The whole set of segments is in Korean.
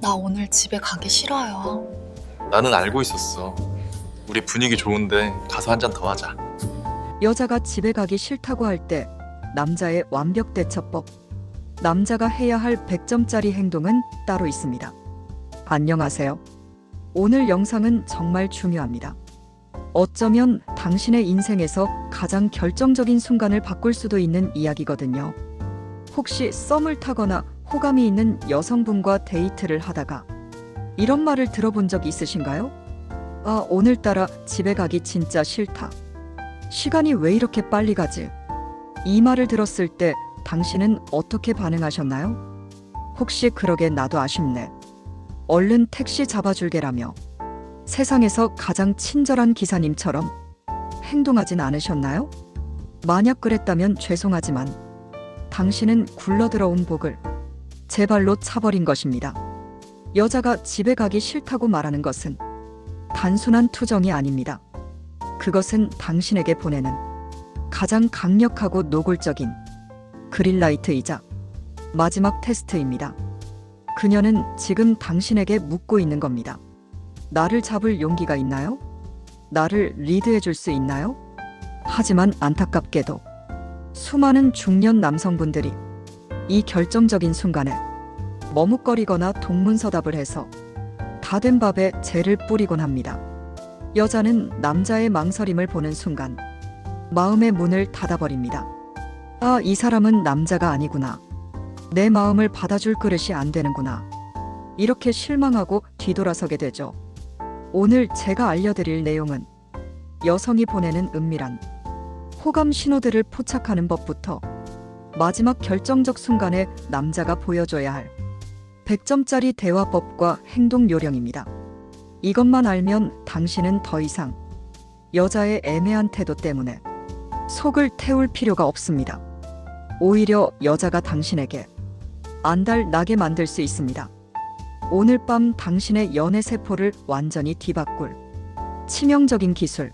나 오늘 집에 가기 싫어요. 나는 알고 있었어. 우리 분위기 좋은데 가서 한 잔 더 하자. 여자가 집에 가기 싫다고 할 때 남자의 완벽 대처법. 남자가 해야 할 100점짜리 행동은 따로 있습니다. 안녕하세요. 오늘 영상은 정말 중요합니다. 어쩌면 당신의 인생에서 가장 결정적인 순간을 바꿀 수도 있는 이야기거든요. 혹시 썸을 타거나 호감이 있는 여성분과 데이트를 하다가 이런 말을 들어본 적 있으신가요? 아, 오늘따라 집에 가기 진짜 싫다. 시간이 왜 이렇게 빨리 가지? 이 말을 들었을 때 당신은 어떻게 반응하셨나요? 혹시 그러게 나도 아쉽네. 얼른 택시 잡아줄게라며 세상에서 가장 친절한 기사님처럼 행동하진 않으셨나요? 만약 그랬다면 죄송하지만 당신은 굴러들어온 복을 제 발로 차버린 것입니다. 여자가 집에 가기 싫다고 말하는 것은 단순한 투정이 아닙니다. 그것은 당신에게 보내는 가장 강력하고 노골적인 그린라이트이자 마지막 테스트입니다. 그녀는 지금 당신에게 묻고 있는 겁니다. 나를 잡을 용기가 있나요? 나를 리드해 줄 수 있나요? 하지만 안타깝게도 수많은 중년 남성분들이 이 결정적인 순간에 머뭇거리거나 동문서답을 해서 다 된 밥에 재를 뿌리곤 합니다. 여자는 남자의 망설임을 보는 순간 마음의 문을 닫아버립니다. 아, 이 사람은 남자가 아니구나. 내 마음을 받아줄 그릇이 안 되는구나. 이렇게 실망하고 뒤돌아서게 되죠. 오늘 제가 알려드릴 내용은 여성이 보내는 은밀한 호감 신호들을 포착하는 법부터 마지막 결정적 순간에 남자가 보여줘야 할 100점짜리 대화법과 행동 요령입니다. 이것만 알면 당신은 더 이상 여자의 애매한 태도 때문에 속을 태울 필요가 없습니다. 오히려 여자가 당신에게 안달 나게 만들 수 있습니다. 오늘 밤 당신의 연애 세포를 완전히 뒤바꿀 치명적인 기술.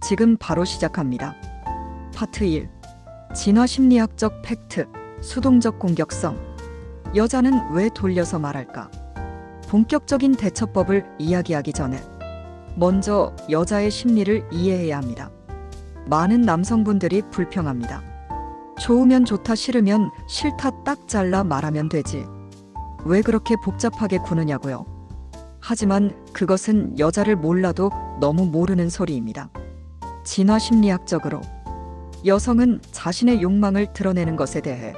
지금 바로 시작합니다. 파트 1. 진화 심리학적 팩트. 수동적 공격성. 여자는 왜 돌려서 말할까? 본격적인 대처법을 이야기하기 전에 먼저 여자의 심리를 이해해야 합니다. 많은 남성분들이 불평합니다. 좋으면 좋다 싫으면 싫다 딱 잘라 말하면 되지. 왜 그렇게 복잡하게 구느냐고요. 하지만 그것은 여자를 몰라도 너무 모르는 소리입니다. 진화 심리학적으로 여성은 자신의 욕망을 드러내는 것에 대해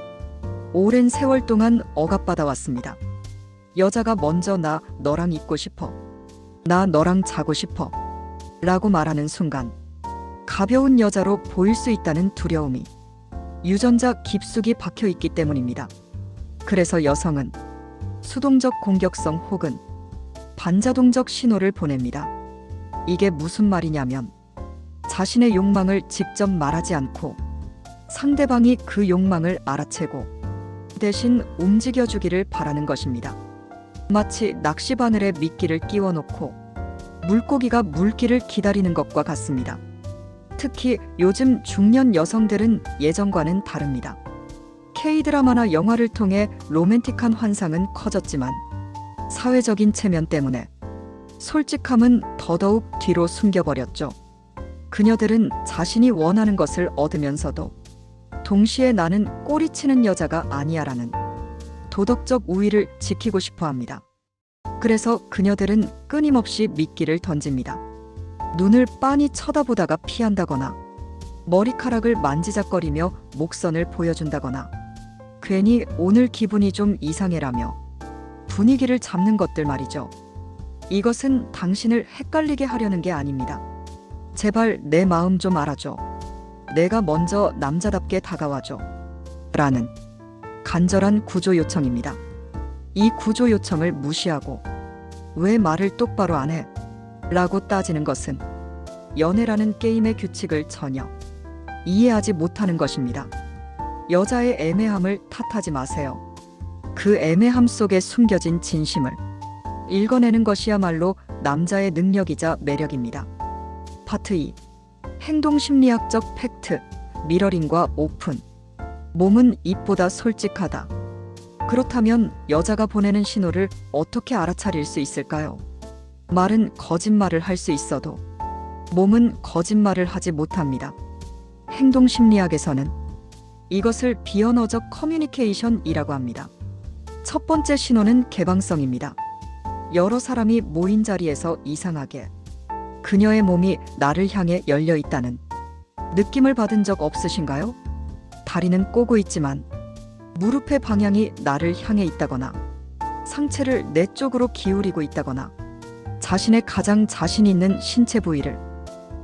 오랜 세월 동안 억압받아 왔습니다. 여자가 먼저 나 너랑 있고 싶어. 나 너랑 자고 싶어. 라고 말하는 순간 가벼운 여자로 보일 수 있다는 두려움이 유전자 깊숙이 박혀 있기 때문입니다. 그래서 여성은 수동적 공격성 혹은 반자동적 신호를 보냅니다. 이게 무슨 말이냐면 자신의 욕망을 직접 말하지 않고 상대방이 그 욕망을 알아채고 대신 움직여주기를 바라는 것입니다. 마치 낚시바늘에 미끼를 끼워 놓고 물고기가 물기를 기다리는 것과 같습니다. 특히 요즘 중년 여성들은 예전과는 다릅니다. K-드라마나 영화를 통해 로맨틱한 환상은 커졌지만 사회적인 체면 때문에 솔직함은 더더욱 뒤로 숨겨버렸죠. 그녀들은 자신이 원하는 것을 얻으면서도 동시에 나는 꼬리치는 여자가 아니야라는 도덕적 우위를 지키고 싶어 합니다. 그래서 그녀들은 끊임없이 미끼를 던집니다. 눈을 빤히 쳐다보다가 피한다거나 머리카락을 만지작거리며 목선을 보여준다거나 괜히 오늘 기분이 좀 이상해라며 분위기를 잡는 것들 말이죠. 이것은 당신을 헷갈리게 하려는 게 아닙니다. 제발 내 마음 좀 알아줘. 내가 먼저 남자답게 다가와줘. 라는 간절한 구조 요청입니다. 이 구조 요청을 무시하고 왜 말을 똑바로 안 해? 라고 따지는 것은 연애라는 게임의 규칙을 전혀 이해하지 못하는 것입니다. 여자의 애매함을 탓하지 마세요. 그 애매함 속에 숨겨진 진심을 읽어내는 것이야말로 남자의 능력이자 매력입니다. 파트 2. 행동 심리학적 팩트, 미러링과 오픈. 몸은 입보다 솔직하다. 그렇다면 여자가 보내는 신호를 어떻게 알아차릴 수 있을까요? 말은 거짓말을 할 수 있어도 몸은 거짓말을 하지 못합니다. 행동 심리학에서는 이것을 비언어적 커뮤니케이션이라고 합니다. 첫 번째 신호는 개방성입니다. 여러 사람이 모인 자리에서 이상하게 그녀의 몸이 나를 향해 열려 있다는 느낌을 받은 적 없으신가요? 다리는 꼬고 있지만 무릎의 방향이 나를 향해 있다거나 상체를 내 쪽으로 기울이고 있다거나 자신의 가장 자신 있는 신체 부위를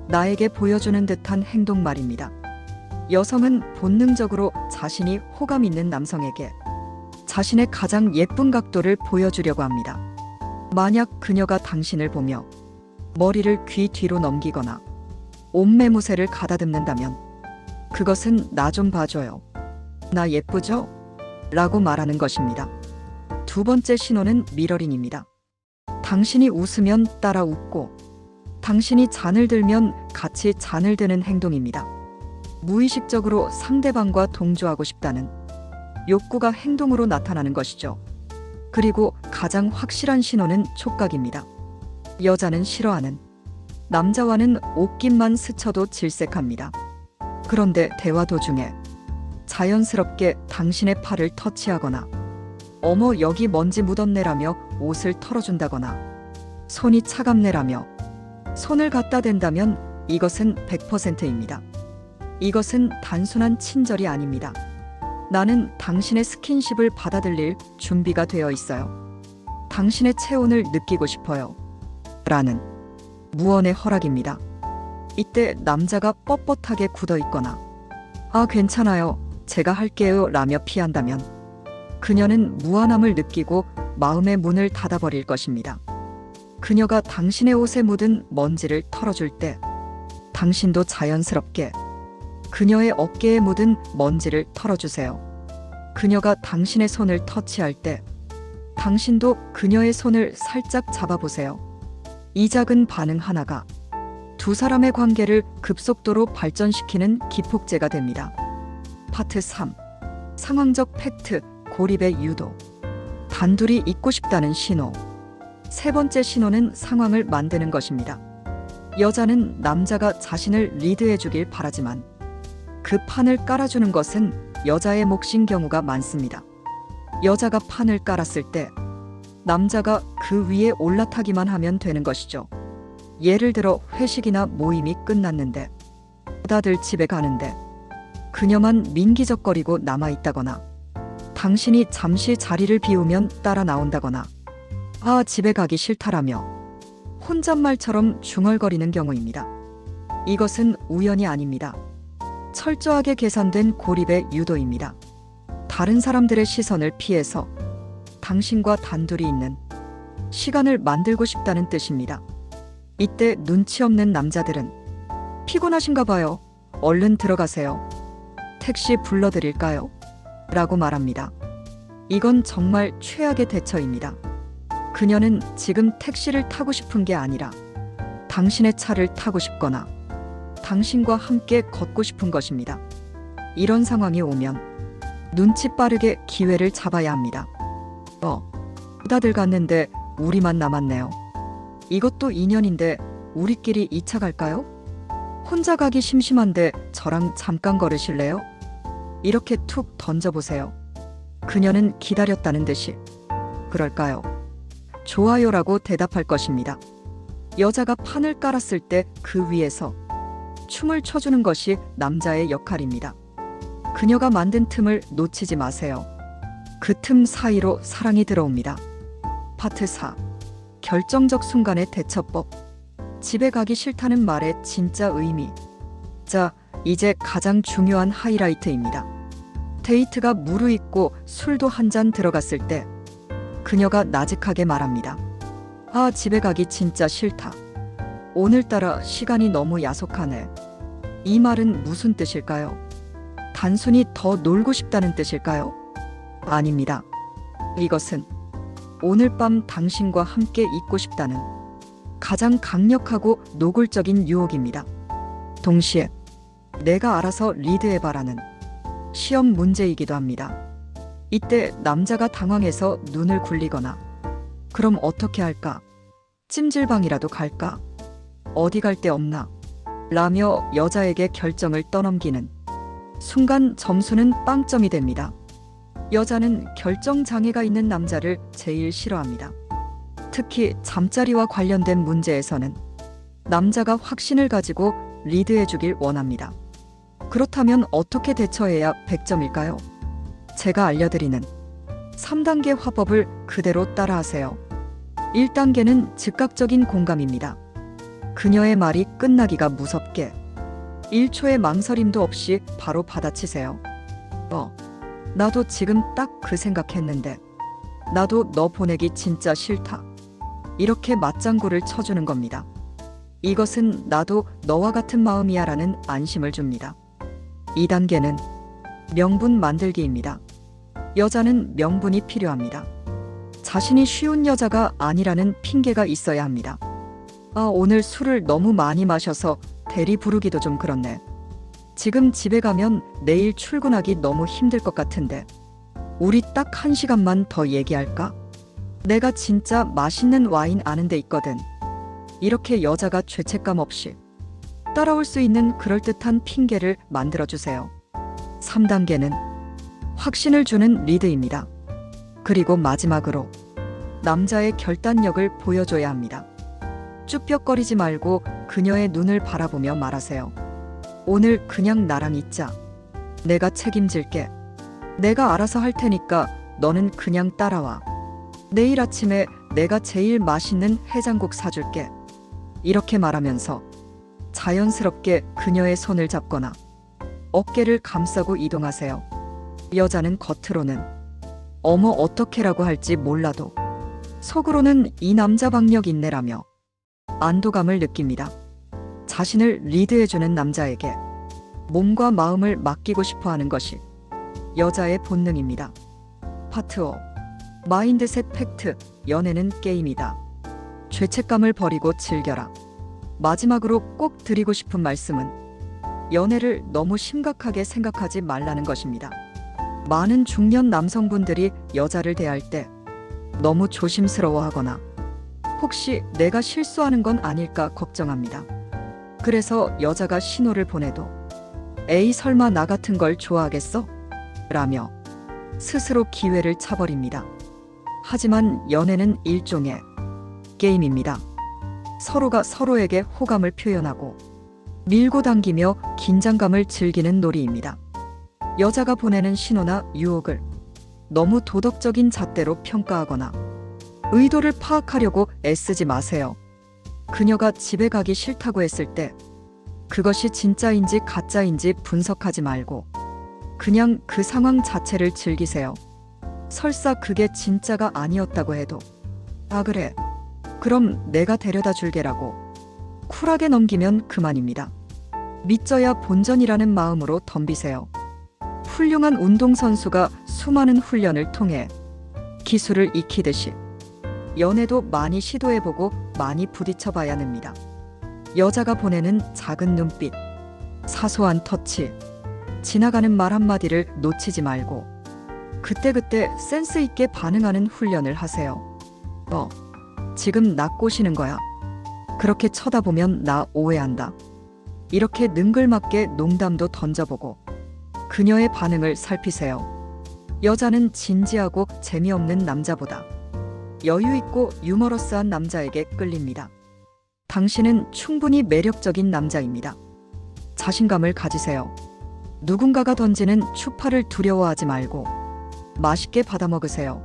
나에게 보여주는 듯한 행동 말입니다. 여성은 본능적으로 자신이 호감 있는 남성에게 자신의 가장 예쁜 각도를 보여주려고 합니다. 만약 그녀가 당신을 보며 머리를 귀 뒤로 넘기거나 옷매무새를 가다듬는다면 그것은 나 좀 봐줘요. 나 예쁘죠? 라고 말하는 것입니다. 두 번째 신호는 미러링입니다. 당신이 웃으면 따라 웃고 당신이 잔을 들면 같이 잔을 드는 행동입니다. 무의식적으로 상대방과 동조하고 싶다는 욕구가 행동으로 나타나는 것이죠. 그리고 가장 확실한 신호는 촉각입니다. 여자는 싫어하는 남자와는 옷깃만 스쳐도 질색합니다. 그런데 대화 도중에 자연스럽게 당신의 팔을 터치하거나 어머 여기 먼지 묻었네라며 옷을 털어준다거나 손이 차갑네라며 손을 갖다 댄다면 이것은 100%입니다. 이것은 단순한 친절이 아닙니다. 나는 당신의 스킨십을 받아들일 준비가 되어 있어요. 당신의 체온을 느끼고 싶어요. 라는 무언의 허락입니다. 이때 남자가 뻣뻣하게 굳어 있거나 아 괜찮아요. 제가 할게요. 라며 피한다면 그녀는 무한함을 느끼고 마음의 문을 닫아버릴 것입니다. 그녀가 당신의 옷에 묻은 먼지를 털어줄 때 당신도 자연스럽게 그녀의 어깨에 묻은 먼지를 털어주세요. 그녀가 당신의 손을 터치할 때 당신도 그녀의 손을 살짝 잡아보세요. 이 작은 반응 하나가 두 사람의 관계를 급속도로 발전시키는 기폭제가 됩니다. 파트 3. 상황적 팩트, 고립의 유도. 단둘이 있고 싶다는 신호. 세 번째 신호는 상황을 만드는 것입니다. 여자는 남자가 자신을 리드해 주길 바라지만 그 판을 깔아주는 것은 여자의 몫인 경우가 많습니다. 여자가 판을 깔았을 때 남자가 그 위에 올라타기만 하면 되는 것이죠. 예를 들어 회식이나 모임이 끝났는데 다들 집에 가는데 그녀만 민기적거리고 남아 있다거나 당신이 잠시 자리를 비우면 따라 나온다거나 아 집에 가기 싫다라며 혼잣말처럼 중얼거리는 경우입니다. 이것은 우연이 아닙니다. 철저하게 계산된 고립의 유도입니다. 다른 사람들의 시선을 피해서 당신과 단둘이 있는 시간을 만들고 싶다는 뜻입니다. 이때 눈치 없는 남자들은 피곤하신가 봐요. 얼른 들어가세요. 택시 불러드릴까요? 라고 말합니다. 이건 정말 최악의 대처입니다. 그녀는 지금 택시를 타고 싶은 게 아니라 당신의 차를 타고 싶거나 당신과 함께 걷고 싶은 것입니다. 이런 상황이 오면 눈치 빠르게 기회를 잡아야 합니다. 어, 다들 갔는데 우리만 남았네요. 이것도 인연인데 우리끼리 2차 갈까요? 혼자 가기 심심한데 저랑 잠깐 걸으실래요? 이렇게 툭 던져보세요. 그녀는 기다렸다는 듯이 그럴까요? 좋아요라고 대답할 것입니다. 여자가 판을 깔았을 때 그 위에서 춤을 춰주는 것이 남자의 역할입니다. 그녀가 만든 틈을 놓치지 마세요. 그 틈 사이로 사랑이 들어옵니다. 파트 4. 결정적 순간의 대처법. 집에 가기 싫다는 말의 진짜 의미. 자, 이제 가장 중요한 하이라이트입니다. 데이트가 무르익고 술도 한 잔 들어갔을 때 그녀가 나직하게 말합니다. 아, 집에 가기 진짜 싫다. 오늘따라 시간이 너무 야속하네. 이 말은 무슨 뜻일까요? 단순히 더 놀고 싶다는 뜻일까요? 아닙니다. 이것은 오늘 밤 당신과 함께 있고 싶다는 가장 강력하고 노골적인 유혹입니다. 동시에 내가 알아서 리드해봐라는 시험 문제이기도 합니다. 이때 남자가 당황해서 눈을 굴리거나 그럼 어떻게 할까? 찜질방이라도 갈까? 어디 갈 데 없나? 라며 여자에게 결정을 떠넘기는 순간 점수는 빵점이 됩니다. 여자는 결정 장애가 있는 남자를 제일 싫어합니다. 특히 잠자리와 관련된 문제에서는 남자가 확신을 가지고 리드해 주길 원합니다. 그렇다면 어떻게 대처해야 100점일까요? 제가 알려드리는 3단계 화법을 그대로 따라하세요. 1단계는 즉각적인 공감입니다. 그녀의 말이 끝나기가 무섭게 1초의 망설임도 없이 바로 받아치세요. 어, 나도 지금 딱 그 생각했는데 나도 너 보내기 진짜 싫다. 이렇게 맞장구를 쳐주는 겁니다. 이것은 나도 너와 같은 마음이야 라는 안심을 줍니다. 2단계는 명분 만들기입니다. 여자는 명분이 필요합니다. 자신이 쉬운 여자가 아니라는 핑계가 있어야 합니다. 아, 오늘 술을 너무 많이 마셔서 대리 부르기도 좀 그렇네. 지금 집에 가면 내일 출근하기 너무 힘들 것 같은데. 우리 딱 한 시간만 더 얘기할까? 내가 진짜 맛있는 와인 아는 데 있거든. 이렇게 여자가 죄책감 없이 따라올 수 있는 그럴듯한 핑계를 만들어주세요. 3단계는 확신을 주는 리드입니다. 그리고 마지막으로 남자의 결단력을 보여줘야 합니다. 쭈뼛거리지 말고 그녀의 눈을 바라보며 말하세요. 오늘 그냥 나랑 있자. 내가 책임질게. 내가 알아서 할 테니까 너는 그냥 따라와. 내일 아침에 내가 제일 맛있는 해장국 사줄게. 이렇게 말하면서 자연스럽게 그녀의 손을 잡거나 어깨를 감싸고 이동하세요. 여자는 겉으로는 어머 어떻게라고 할지 몰라도 속으로는 이 남자 박력 있네라며 안도감을 느낍니다. 자신을 리드해주는 남자에게 몸과 마음을 맡기고 싶어 하는 것이 여자의 본능입니다. 파트 5 마인드셋 팩트 연애는 게임이다. 죄책감을 버리고 즐겨라. 마지막으로 꼭 드리고 싶은 말씀은 연애를 너무 심각하게 생각하지 말라는 것입니다. 많은 중년 남성분들이 여자를 대할 때 너무 조심스러워 하거나 혹시 내가 실수하는 건 아닐까 걱정합니다. 그래서 여자가 신호를 보내도 에이 설마 나 같은 걸 좋아하겠어? 라며 스스로 기회를 차버립니다. 하지만 연애는 일종의 게임입니다. 서로가 서로에게 호감을 표현하고 밀고 당기며 긴장감을 즐기는 놀이입니다. 여자가 보내는 신호나 유혹을 너무 도덕적인 잣대로 평가하거나 의도를 파악하려고 애쓰지 마세요. 그녀가 집에 가기 싫다고 했을 때 그것이 진짜인지 가짜인지 분석하지 말고 그냥 그 상황 자체를 즐기세요. 설사 그게 진짜가 아니었다고 해도 아 그래 그럼 내가 데려다 줄게라고 쿨하게 넘기면 그만입니다. 믿져야 본전이라는 마음으로 덤비세요. 훌륭한 운동선수가 수많은 훈련을 통해 기술을 익히듯이 연애도 많이 시도해보고 많이 부딪혀 봐야 합니다. 여자가 보내는 작은 눈빛, 사소한 터치, 지나가는 말 한마디를 놓치지 말고 그때그때 센스 있게 반응하는 훈련을 하세요. 어, 지금 나 꼬시는 거야. 그렇게 쳐다보면 나 오해한다. 이렇게 능글맞게 농담도 던져보고 그녀의 반응을 살피세요. 여자는 진지하고 재미없는 남자보다 여유 있고 유머러스한 남자에게 끌립니다. 당신은 충분히 매력적인 남자입니다. 자신감을 가지세요. 누군가가 던지는 추파를 두려워하지 말고 맛있게 받아 먹으세요.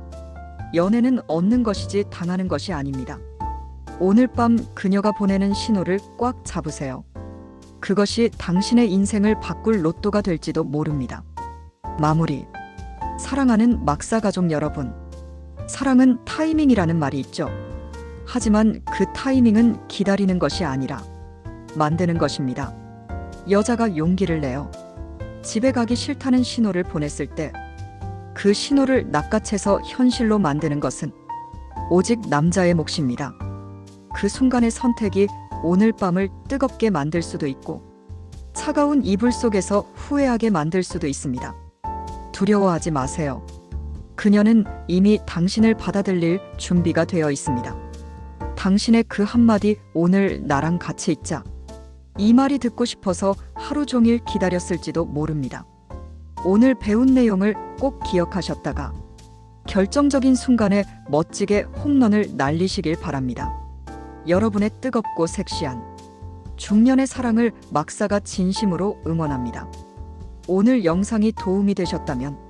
연애는 얻는 것이지 당하는 것이 아닙니다. 오늘 밤 그녀가 보내는 신호를 꽉 잡으세요. 그것이 당신의 인생을 바꿀 로또가 될지도 모릅니다. 마무리. 사랑하는 막사 가족 여러분. 사랑은 타이밍이라는 말이 있죠. 하지만 그 타이밍은 기다리는 것이 아니라 만드는 것입니다. 여자가 용기를 내어 집에 가기 싫다는 신호를 보냈을 때 그 신호를 낚아채서 현실로 만드는 것은 오직 남자의 몫입니다. 그 순간의 선택이 오늘 밤을 뜨겁게 만들 수도 있고 차가운 이불 속에서 후회하게 만들 수도 있습니다. 두려워하지 마세요. 그녀는 이미 당신을 받아들일 준비가 되어 있습니다. 당신의 그 한마디 오늘 나랑 같이 있자. 이 말이 듣고 싶어서 하루 종일 기다렸을지도 모릅니다. 오늘 배운 내용을 꼭 기억하셨다가 결정적인 순간에 멋지게 홈런을 날리시길 바랍니다. 여러분의 뜨겁고 섹시한 중년의 사랑을 막사가 진심으로 응원합니다. 오늘 영상이 도움이 되셨다면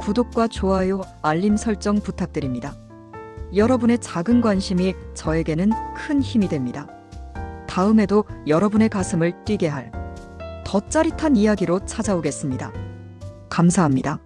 구독과 좋아요, 알림 설정 부탁드립니다. 여러분의 작은 관심이 저에게는 큰 힘이 됩니다. 다음에도 여러분의 가슴을 뛰게 할 더 짜릿한 이야기로 찾아오겠습니다. 감사합니다.